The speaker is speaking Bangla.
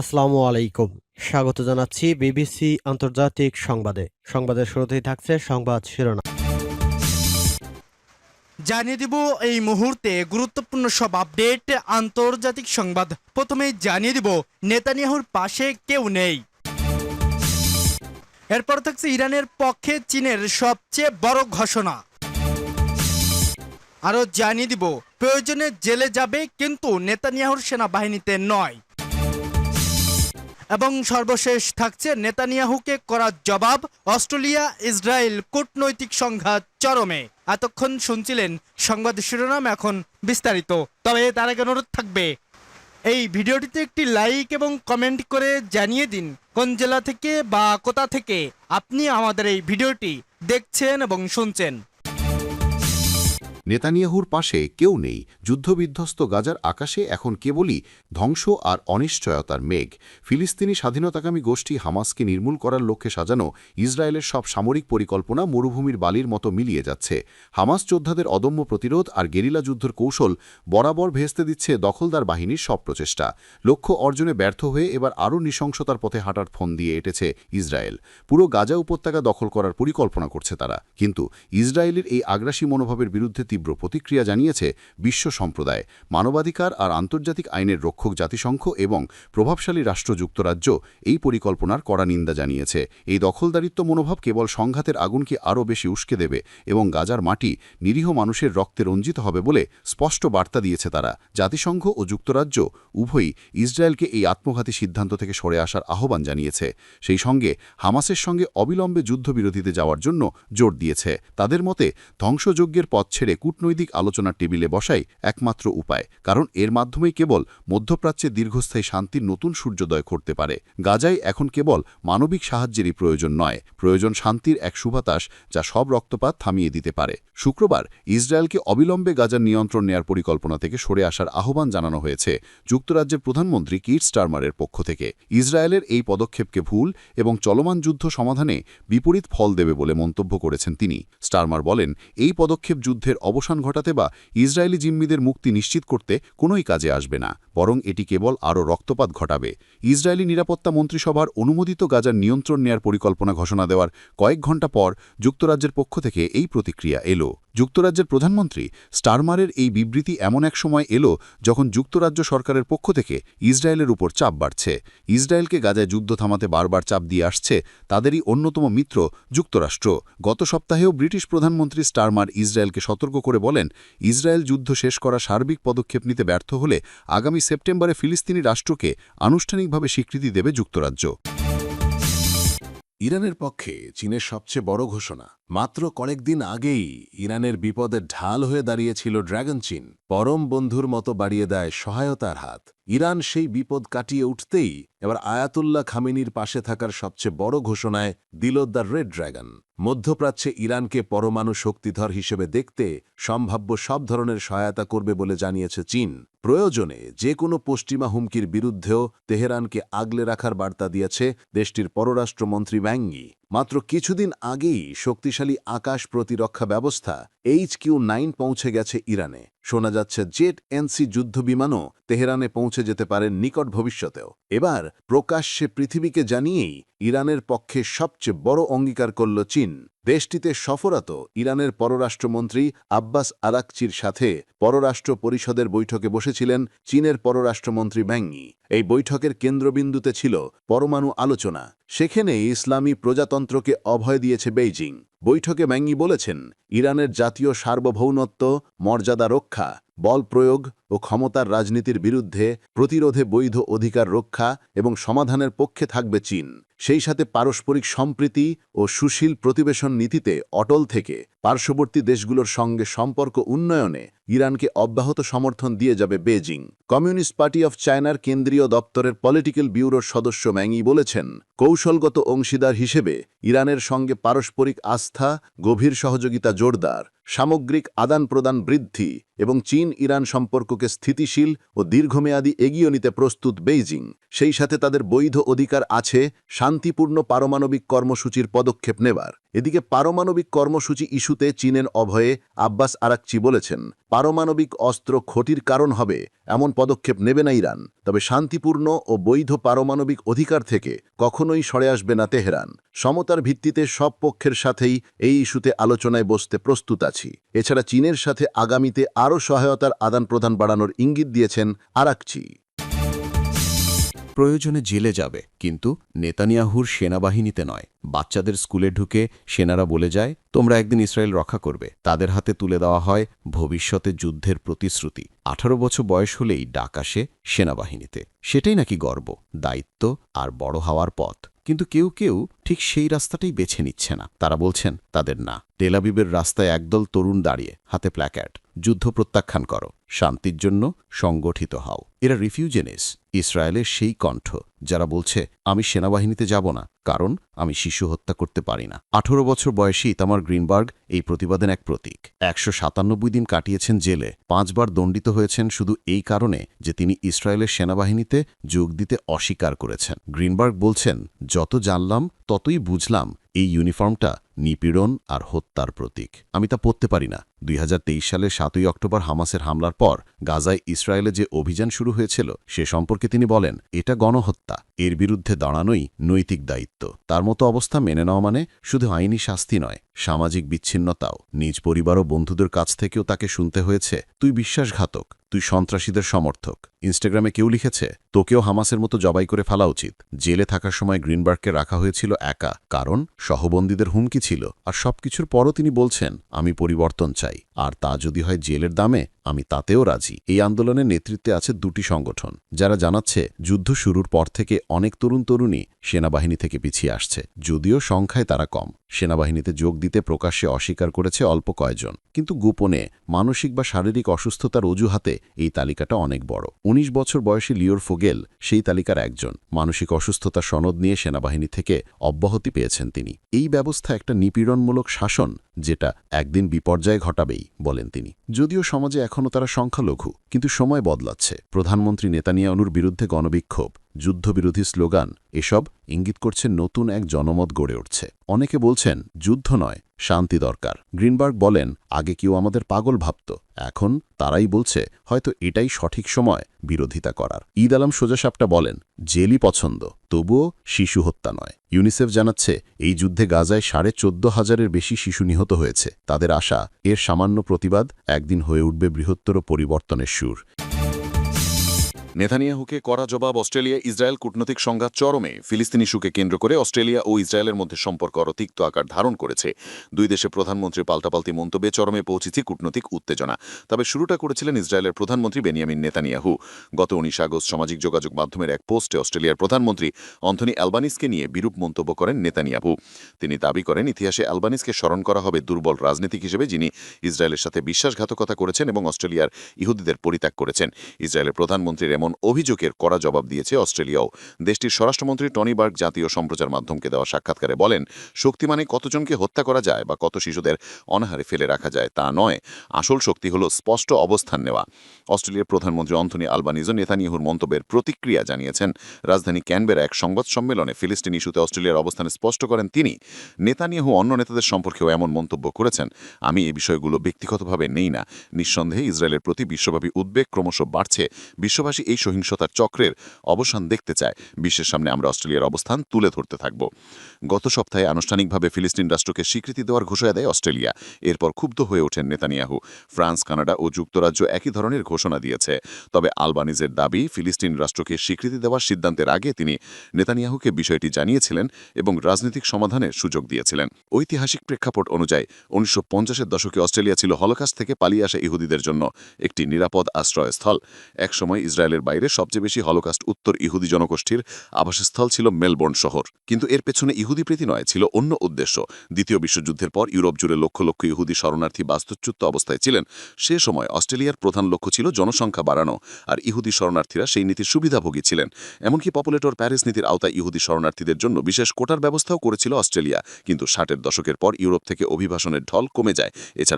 আসসালামু আলাইকুম। স্বাগত জানাচ্ছি বিবিসি আন্তর্জাতিক সংবাদে। সংবাদের শুরুতেই থাকছে সংবাদ শিরোনাম। জানিয়ে দিব এই মুহূর্তে গুরুত্বপূর্ণ সব আপডেট, আন্তর্জাতিক সংবাদ। প্রথমেই জানিয়ে দিব, নেতানিয়াহুর পাশে কেউ নেই। এরপর থাকছে ইরানের পক্ষে চীনের সবচেয়ে বড় ঘোষণা। আরও জানিয়ে দিব, প্রয়োজনে জেলে যাবে কিন্তু নেতানিয়াহুর সেনাবাহিনীতে নয়। এবং সর্বশেষ থাকছে নেতানিয়াহুকে করা জবাব, অস্ট্রেলিয়া, ইসরায়েল কূটনৈতিক সংঘাত চরমে। এতক্ষণ শুনছিলেন সংবাদ শিরোনাম, এখন বিস্তারিত। তবে তার আগে অনুরোধ থাকবে, এই ভিডিওটিতে একটি লাইক এবং কমেন্ট করে জানিয়ে দিন কোন জেলা থেকে বা কোথা থেকে আপনি আমাদের এই ভিডিওটি দেখছেন এবং শুনছেন। নেতানিয়াহুর পাশে কেউ নেই। যুদ্ধবিধ্বস্ত গাজার আকাশে এখন কেবলই ধ্বংস আর অনিশ্চয়তার মেঘ। ফিলিস্তিনি স্বাধীনতাকামী গোষ্ঠী হামাসকে নির্মূল করার লক্ষ্যে সাজানো ইসরায়েলের সব সামরিক পরিকল্পনা মরুভূমির বালির মতো মিলিয়ে যাচ্ছে। হামাস যোদ্ধাদের অদম্য প্রতিরোধ আর গেরিলা যুদ্ধের কৌশল বরাবর ভেস্তে দিচ্ছে দখলদার বাহিনীর সব প্রচেষ্টা। লক্ষ্য অর্জনে ব্যর্থ হয়ে এবার আরও নৃশংসতার পথে হাঁটার ফোন দিয়ে এটেছে ইসরায়েল। পুরো গাজা উপত্যকা দখল করার পরিকল্পনা করছে তারা। কিন্তু ইসরায়েলের এই আগ্রাসী মনোভাবের বিরুদ্ধে তীব্র প্রতিক্রিয়া জানিয়েছে বিশ্ব সম্প্রদায়, মানবাধিকার আর আন্তর্জাতিক আইনের রক্ষক জাতিসংঘ এবং প্রভাবশালী রাষ্ট্র যুক্তরাজ্য এই পরিকল্পনার কড়া নিন্দা জানিয়েছে। এই দখলদারিত্ব মনোভাব কেবল সংঘাতের আগুনকে আরও বেশি উস্কে দেবে এবং গাজার মাটি নিরীহ মানুষের রক্তে রঞ্জিত হবে বলে স্পষ্ট বার্তা দিয়েছে তারা। জাতিসংঘ ও যুক্তরাজ্য উভয়ই ইসরায়েলকে এই আত্মঘাতী সিদ্ধান্ত থেকে সরে আসার আহ্বান জানিয়েছে। সেই সঙ্গে হামাসের সঙ্গে অবিলম্বে যুদ্ধবিরতিতে যাওয়ার জন্য জোর দিয়েছে। তাদের মতে, ধ্বংসযজ্ঞের পথ ছেড়ে কূটনৈতিক আলোচনার টেবিলে বসাই একমাত্র উপায়, কারণ এর মাধ্যমেই কেবল মধ্যপ্রাচ্যে দীর্ঘস্থায়ী শান্তির নতুন সূর্যোদয় করতে পারে। গাজায় এখন কেবল মানবিক সাহায্যেরই প্রয়োজন নয়, প্রয়োজন শান্তির এক সুবাতাস যা সব রক্তপাত থামিয়ে দিতে পারে। শুক্রবার ইসরায়েলকে অবিলম্বে গাজার নিয়ন্ত্রণ নেয়ার পরিকল্পনা থেকে সরে আসার আহ্বান জানানো হয়েছে যুক্তরাজ্যের প্রধানমন্ত্রী কিট স্টারমারের পক্ষ থেকে। ইসরায়েলের এই পদক্ষেপকে ভুল এবং চলমান যুদ্ধ সমাধানে বিপরীত ফল দেবে বলে মন্তব্য করেছেন তিনি। স্টারমার বলেন, এই পদক্ষেপ যুদ্ধের অবসান ঘটাতে বা ইসরায়েলি জিম্মিদের মুক্তি নিশ্চিত করতে কোনোই কাজে আসবে না, বরং এটি কেবল আরও রক্তপাত ঘটাবে। ইসরায়েলি নিরাপত্তা মন্ত্রিসভার অনুমোদিত গাজার নিয়ন্ত্রণ নেয়ার পরিকল্পনা ঘোষণা দেওয়ার কয়েক ঘণ্টা পর যুক্তরাজ্যের পক্ষ থেকে এই প্রতিক্রিয়া এলো। যুক্তরাজ্যের প্রধানমন্ত্রী স্টারমারের এই বিবৃতি এমন এক সময় এলো যখন যুক্তরাজ্য সরকারের পক্ষ থেকে ইসরায়েলের উপর চাপ বাড়ছে। ইসরায়েলকে গাজায় যুদ্ধ থামাতে বারবার চাপ দিয়ে আসছে তাদেরই অন্যতম মিত্র যুক্তরাষ্ট্র। গত সপ্তাহেও ব্রিটিশ প্রধানমন্ত্রী স্টারমার ইসরায়েলকে সতর্ক করে বলেন, ইসরায়েল যুদ্ধ শেষ করা সার্বিক পদক্ষেপ নিতে ব্যর্থ হলে আগামী সেপ্টেম্বরে ফিলিস্তিনি রাষ্ট্রকে আনুষ্ঠানিকভাবে স্বীকৃতি দেবে যুক্তরাজ্য। ইরানের পক্ষে চীনের সবচেয়ে বড় ঘোষণা। মাত্র কয়েকদিন আগেই ইরানের বিপদের ঢাল হয়ে দাঁড়িয়েছিল ড্রাগন চীন। পরম বন্ধুর মতো বাড়িয়ে দেয় সহায়তার হাত। ইরান সেই বিপদ কাটিয়ে উঠতেই এবার আয়াতুল্লাহ খামিনির পাশে থাকার সবচেয়ে বড় ঘোষণায় দিল দ্য রেড ড্রাগন। মধ্যপ্রাচ্যে ইরানকে পরমাণু শক্তিধর হিসেবে দেখতে সম্ভাব্য সব ধরনের সহায়তা করবে বলে জানিয়েছে চীন। প্রয়োজনে যে কোনো পশ্চিমা হুমকির বিরুদ্ধেও তেহরানকে আগলে রাখার বার্তা দিয়েছে দেশটির পররাষ্ট্রমন্ত্রী ব্যাঙ্গি মাত্র কিছুদিন আগেই শক্তিশালী আকাশ প্রতিরক্ষা ব্যবস্থা এইচ কিউ নাইন পৌঁছে গেছে ইরানে। শোনা যাচ্ছে জেট এনসি যুদ্ধবিমানও তেহরানে পৌঁছে যেতে পারে নিকট ভবিষ্যতেও। এবার প্রকাশ্যে পৃথিবীকে জানিয়েই ইরানের পক্ষে সবচেয়ে বড় অঙ্গীকার করল চীন। দেশটিতে সফরত ইরানের পররাষ্ট্রমন্ত্রী আব্বাস আরাকচির সাথে পররাষ্ট্র পরিষদের বৈঠকে বসেছিলেন চীনের পররাষ্ট্রমন্ত্রী ব্যাঙ্গি এই বৈঠকের কেন্দ্রবিন্দুতে ছিল পরমাণু আলোচনা। সেখানে ইসলামী প্রজাতন্ত্রকে অভয় দিয়েছে বেইজিং। বৈঠকে ম্যাঙ্গি বলেছেন ইরানের জাতীয় সার্বভৌমত্ব মর্যাদা রক্ষা। বল প্রয়োগ ও ক্ষমতার রাজনীতির বিরুদ্ধে প্রতিরোধে বৈধ অধিকার রক্ষা এবং সমাধানের পক্ষে থাকবে চীন। সেই সাথে পারস্পরিক সম্প্রীতি ও সুশীল প্রতিবেশন নীতিতে অটল থেকে পার্শ্ববর্তী দেশগুলোর সঙ্গে সম্পর্ক উন্নয়নে ইরানকে অব্যাহত সমর্থন দিয়ে যাবে বেজিং কমিউনিস্ট পার্টি অফ চায়নার কেন্দ্রীয় দপ্তরের পলিটিক্যাল ব্যুরোর সদস্য ম্যাঙ্গি বলেছেন, কৌশলগত অংশীদার হিসেবে ইরানের সঙ্গে পারস্পরিক আস্থা, গভীর সহযোগিতা জোরদার। সামগ্রিক আদান প্রদান বৃদ্ধি এবং চীন ইরান সম্পর্ককে স্থিতিশীল ও দীর্ঘমেয়াদী এগিয়ে নিতে প্রস্তুত বেইজিং। সেই সাথে তাদের বৈধ অধিকার আছে শান্তিপূর্ণ পারমাণবিক কর্মসূচির পদক্ষেপ নেবার। এদিকে পারমাণবিক কর্মসূচি ইস্যুতে চীনের অভয়ে আব্বাস আরাকচি বলেছেন, পারমাণবিক অস্ত্র ক্ষতির কারণ হবে, এমন পদক্ষেপ নেবে না ইরান, তবে শান্তিপূর্ণ ও বৈধ পারমাণবিক অধিকার থেকে কখনোই সরে আসবে না তেহরান। সমতার ভিত্তিতে সব পক্ষের সাথেই এই ইস্যুতে আলোচনায় বসতে প্রস্তুত আছি। এছাড়া চীনের সাথে আগামীতে আরও সহায়তার আদান প্রদান বাড়ানোর ইঙ্গিত দিয়েছেন আরাকচি। প্রয়োজনে জেলে যাবে, কিন্তু নেতানিয়াহুর সেনাবাহিনীতে নয়। বাচ্চাদের স্কুলে ঢুকে সেনারা বলে যায়, তোমরা একদিন ইসরায়েল রক্ষা করবে। তাদের হাতে তুলে দেওয়া হয় ভবিষ্যতে যুদ্ধের প্রতিশ্রুতি। আঠারো বছর বয়স হলেই ডাক আসে সেনাবাহিনীতে। সেটাই নাকি গর্ব, দায়িত্ব আর বড় হওয়ার পথ। কিন্তু কেউ কেউ ঠিক সেই রাস্তাটাই বেছে নিচ্ছে না। তারা বলছেন, তাদের না। টেলাবিবের রাস্তায় একদল তরুণ দাঁড়িয়ে, হাতে প্ল্যাকার্ড। যুদ্ধ প্রত্যাখ্যান করো। শান্তির জন্য সংগঠিত হও। এরা রিফিউজেনিস, ইসরায়েলের সেই কণ্ঠ, যারা বলছে, আমি সেনাবাহিনীতে যাব না, কারণ আমি শিশু হত্যা করতে পারি না। আঠারো বছর বয়সী ইতামার গ্রিনবার্গ এই প্রতিবাদের এক প্রতীক। একশো সাতানব্বই দিন কাটিয়েছেন জেলে। পাঁচবার দণ্ডিত হয়েছেন শুধু এই কারণে যে তিনি ইসরায়েলের সেনাবাহিনীতে যোগ দিতে অস্বীকার করেছেন। গ্রিনবার্গ বলছেন, যত জানলাম ততই বুঝলাম এই ইউনিফর্মটা নিপীড়ন আর হত্যার প্রতীক। আমি তা পড়তে পারি না। দুই সালের সাতই অক্টোবর হামাসের হামলার পর গাজায় ইসরায়েলে যে অভিযান শুরু হয়েছিল, সে সম্পর্কে তিনি বলেন, এটা গণহত্যা। এর বিরুদ্ধে দাঁড়ানোই নৈতিক দায়িত্ব। তার মতো অবস্থা মেনে নেওয়া মানে শুধু আইনি শাস্তি নয়, সামাজিক বিচ্ছিন্নতাও। নিজ পরিবার ও বন্ধুদের কাছ থেকেও তাকে শুনতে হয়েছে, তুই বিশ্বাসঘাতক, তুই সন্ত্রাসীদের সমর্থক। ইনস্টাগ্রামে কেউ লিখেছে, তোকেও হামাসের মতো জবাই করে ফেলা উচিত। জেলে থাকার সময় গ্রিনবার্গকে রাখা হয়েছিল একা, কারণ সহবন্দীদের হুমকি ছিল, আর সবকিছুর পরও তিনি বলছেন, আমি পরিবর্তন চাই। আর তা যদি হয় জেলের দামে আমি তাতেও রাজি। এই আন্দোলনের নেতৃত্বে আছে দুটি সংগঠন, যারা জানাচ্ছে যুদ্ধ শুরুর পর থেকে অনেক তরুণ তরুণী সেনাবাহিনী থেকে পিছিয়ে আসছে, যদিও সংখ্যায় তারা কম। সেনাবাহিনীতে যোগ দিতে প্রকাশ্যে অস্বীকার করেছে অল্প কয়েকজন। কিন্তু গোপনে মানসিক বা শারীরিক অসুস্থতার অজুহাতে এই তালিকাটা অনেক বড়। ১৯ বছর বয়সী লিওর ফোগেল সেই তালিকার একজন। মানসিক অসুস্থতা সনদ নিয়ে সেনাবাহিনী থেকে অব্যাহতি পেয়েছেন তিনি। এই ব্যবস্থা একটা নিপীড়নমূলক শাসন, যেটা একদিন বিপর্যয় ঘটাবেই, বলেন তিনি। যদিও সমাজে এখনও তারা সংখ্যালঘু কিন্তু সময় বদলাচ্ছে। প্রধানমন্ত্রী নেতানিয়ানুর বিরুদ্ধে গণবিক্ষোভ। যুদ্ধবিরোধী স্লোগান, এসব ইঙ্গিত করছে নতুন এক জনমত গড়ে উঠছে। অনেকে বলছেন, যুদ্ধ নয়, শান্তি দরকার। গ্রিনবার্গ বলেন, আগে কেউ আমাদের পাগল ভাবত, এখন তারাই বলছে, হয়তো এটাই সঠিক সময় বিরোধিতা করার। ঈদ আলম সোজাসাপটা বলেন, জেলই পছন্দ, তবুও শিশু হত্যা নয়। ইউনিসেফ জানাচ্ছে, এই যুদ্ধে গাজায় সাড়ে চোদ্দ হাজারের বেশি শিশু নিহত হয়েছে। তাদের আশা, এর সামান্য প্রতিবাদ একদিন হয়ে উঠবে বৃহত্তর পরিবর্তনের সুর। নেথানিয়াহুকে করা জবাব অস্ট্রেলিয়া ইসরায়েল কূটনৈতিক সংঘাত চরমে, ফিলিস্তিনি ইস্যুকে কেন্দ্র করে অস্ট্রেলিয়া ও ইসরায়েলের মধ্যে সম্পর্ক আরও তিক্ত আকার ধারণ করেছে। দুই দেশের প্রধানমন্ত্রীর পাল্টাপাল্টি মন্তব্যে চরমে পৌঁছেছে কূটনৈতিক উত্তেজনা। তবে শুরুটা করেছিলেন ইসরায়েলের প্রধানমন্ত্রী বেনিয়ামিন নেতানিয়াহু। গত উনিশ আগস্ট সামাজিক যোগাযোগ মাধ্যমের এক পোস্টে অস্ট্রেলিয়ার প্রধানমন্ত্রী অন্থনি অ্যালবানিসকে নিয়ে বিরূপ মন্তব্য করেন নেতানিয়াহু। তিনি দাবি করেন, ইতিহাসে অ্যালবানিসকে স্মরণ করা হবে দুর্বল রাজনীতিক হিসেবে, যিনি ইসরায়েলের সাথে বিশ্বাসঘাতকতা করেছেন এবং অস্ট্রেলিয়ার ইহুদিদের পরিত্যাগ করেছেন। ইসরায়েলের প্রধানমন্ত্রীর এমন অভিযোগের কড়া জবাব দিয়েছে অস্ট্রেলিয়াও। দেশটির স্বরাষ্ট্রমন্ত্রী টনি বার্গ জাতীয় সম্প্রচার মাধ্যমকে দেওয়া সাক্ষাৎকারে বলেন শক্তিমানে কতজনকে হত্যা করা যায় বা কত শিশুদের অনাহারে ফেলে রাখা যায় তা নয়। আসল শক্তি হল স্পষ্ট অবস্থান নেওয়া। অস্ট্রেলিয়ার প্রধানমন্ত্রী অন্থনি আলবানিজও নেতানিয়াহুর মন্তব্যের প্রতিক্রিয়া জানিয়েছেন। রাজধানী ক্যানবেরা এক সংবাদ সম্মেলনে ফিলিস্তিন ইস্যুতে অস্ট্রেলিয়ার অবস্থান স্পষ্ট করেন তিনি। নেতানিয়াহু অন্য নেতাদের সম্পর্কেও এমন মন্তব্য করেছেন। আমি এই বিষয়গুলো ব্যক্তিগতভাবে নেই না। নিঃসন্দেহে ইসরায়েলের প্রতি বিশ্বব্যাপী উদ্বেগ ক্রমশ বাড়ছে। বিশ্ববাসী এই সহিংসতার চক্রের অবসান দেখতে চায়। বিশ্বের সামনে আমরা অস্ট্রেলিয়ার অবস্থান তুলে ধরতে থাকব। গত সপ্তাহে আনুষ্ঠানিকভাবে ফিলিস্তিন রাষ্ট্রকে স্বীকৃতি দেওয়ার ঘোষণা দেয় অস্ট্রেলিয়া। এরপর ক্ষুব্ধ হয়ে ওঠেন নেতানিয়াহু। ফ্রান্স, কানাডা ও যুক্তরাজ্য একই ধরনের ঘোষণা দিয়েছে। তবে আলবানিজের দাবি, ফিলিস্তিন রাষ্ট্রকে স্বীকৃতি দেওয়ার সিদ্ধান্তের আগে তিনি নেতানিয়াহুকে বিষয়টি জানিয়েছিলেন এবং রাজনৈতিক সমাধানের সুযোগ দিয়েছিলেন। ঐতিহাসিক প্রেক্ষাপট অনুযায়ী উনিশশো পঞ্চাশের দশকে অস্ট্রেলিয়া ছিল হলোকাস্ট থেকে পালিয়ে আসা ইহুদিদের জন্য একটি নিরাপদ আশ্রয়স্থল। একসময় ইসরায়েলের বাইরে সবচেয়ে বেশি হলোকাস্ট উত্তর ইহুদি জনগোষ্ঠীর আবাসস্থল ছিল মেলবোর্ন শহর। কিন্তু এর পেছনে ইহুদি প্রীতি নয়, ছিল অন্য উদ্দেশ্য। দ্বিতীয় বিশ্বযুদ্ধের পর ইউরোপ জুড়ে লক্ষ লক্ষ ইহুদি শরণার্থী বাস্তুচ্যুত অবস্থায় ছিলেন। সে সময় অস্ট্রেলিয়ার প্রধান লক্ষ্য ছিল জনসংখ্যা বাড়ানো, আর ইহুদি শরণার্থীরা সেই নীতির সুবিধাভোগী ছিলেন। এমনকি পপুলেটর প্যারিস নীতির আওতায় ইহুদি শরণার্থীদের জন্য বিশেষ কোটার ব্যবস্থাও করেছিল অস্ট্রেলিয়া। কিন্তু ষাটের দশকের পর ইউরোপ থেকে অভিবাসনের ঢল কমে যায়। এছাড়া